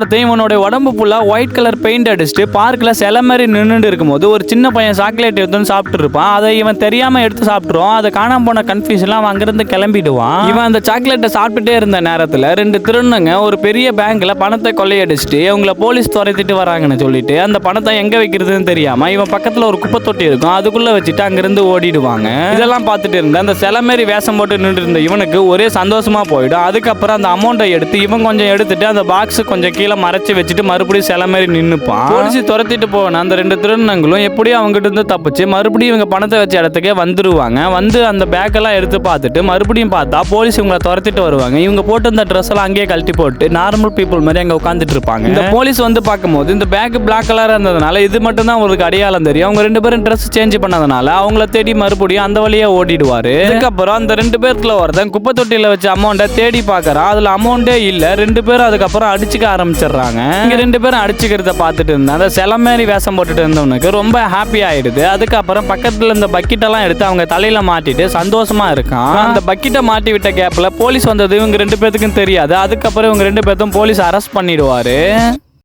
ஒருத்தன் இவனோட உடம்பு ஃபுல்லாக ஒயிட் கலர் பெயிண்ட் அடிச்சுட்டு பார்க்கில் சில மாதிரி நின்றுட்டு இருக்கும்போது ஒரு சின்ன பையன் சாக்லேட் எடுத்துன்னு சாப்பிட்டு இருப்பான். அதை இவன் தெரியாமல் எடுத்து சாப்பிட்டுருவான். அதை காணாம போன கன்ஃபியூஷன்லாம் அவன் அங்கேருந்து கிளம்பிடுவான். இவன் அந்த சாக்லேட்டை சாப்பிட்டுட்டே இருந்த நேரத்தில் ரெண்டு திருநங்க ஒரு பெரிய பேங்க்கில் பணத்தை கொள்ளையடிச்சிட்டு இவங்கள போலீஸ் துரத்திட்டு வராங்கன்னு சொல்லிட்டு அந்த பணத்தை எங்கே வைக்கிறதுன்னு தெரியாமல் இவன் பக்கத்தில் ஒரு குப்பை தொட்டி இருக்கும். அதுக்குள்ளே வச்சுட்டு அங்கேருந்து ஓடிடுவாங்க. இதெல்லாம் பார்த்துட்டு இருந்த அந்த சில மாரி வேஷம் போட்டு நின்று இருந்த இவனுக்கு ஒரே சந்தோஷமாக போயிடும். அதுக்கப்புறம் அந்த அமௌண்ட்டை எடுத்து இவன் கொஞ்சம் எடுத்துட்டு அந்த பாக்ஸ் கொஞ்சம் கீழே மறைச்சு வச்சுட்டு மறுபடியும் சில மாதிரி நின்னுப்பான். போலீஸ் துரத்திட்டு போன அந்த ரெண்டு திருநங்களும் எப்படியும் அவங்ககிட்ட இருந்து தப்பிச்சு மறுபடியும் இவங்க பணத்தை வச்ச இடத்துக்கே வந்துருவாங்க. வந்து அந்த பேக்கெல்லாம் எடுத்து பார்த்துட்டு மறுபடியும் பார்த்தா போலீஸ் இவங்களை துரத்திட்டு வருவாங்க. இவங்க போட்டு இருந்த ட்ரெஸ் எல்லாம் அங்கேயே கழட்டி போட்டு நார்மல் பீப்புள் மாதிரி அங்கே உட்காந்துட்டு இருப்பாங்க. இந்த போலீஸ் வந்து பார்க்கும்போது இந்த பேக் பிளாக் கலராக இருந்ததுனால இது மட்டும் தான் அவங்களுக்கு அடையாளம் தெரியும். அவங்க ரெண்டு பேரும் ட்ரெஸ் சேஞ்ச் பண்ணதுனால அவங்கள தேடி மறுபடியும் அந்த வழியே ஓடிடுவாரு. அதுக்கப்புறம் அந்த ரெண்டு பேர்த்துல ஒருத்தன் குப்பை தொட்டியில வச்ச அமௌண்ட்டை தேடி பார்க்கறான். அதுல அமௌண்ட்டே இல்லை. ரெண்டு பேரும் அதுக்கப்புறம் அடிச்சுக்க ஆரம்பிச்சிடுறாங்க இங்க ரெண்டு பேரும் அடிச்சுக்கிறத பார்த்துட்டு இருந்தேன். அந்த சில மாதிரி வேஷம் போட்டுட்டு இருந்தவனுக்கு ரொம்ப ஹாப்பி ஆயிடுது. அதுக்கப்புறம் பக்கத்துல இந்த பக்கெட் எல்லாம் எடுத்து அவங்க தலையில மாட்டிட்டு சந்தோஷமா இருக்கான். அந்த பக்கெட்டை மாட்டி விட்ட கேப்ல போலீஸ் வந்தது இவங்க ரெண்டு பேத்துக்கும் தெரியாது. அதுக்கப்புறம் இவங்க ரெண்டு பேர்த்தும் போலீஸ் அரெஸ்ட் பண்ணிடுவாரு.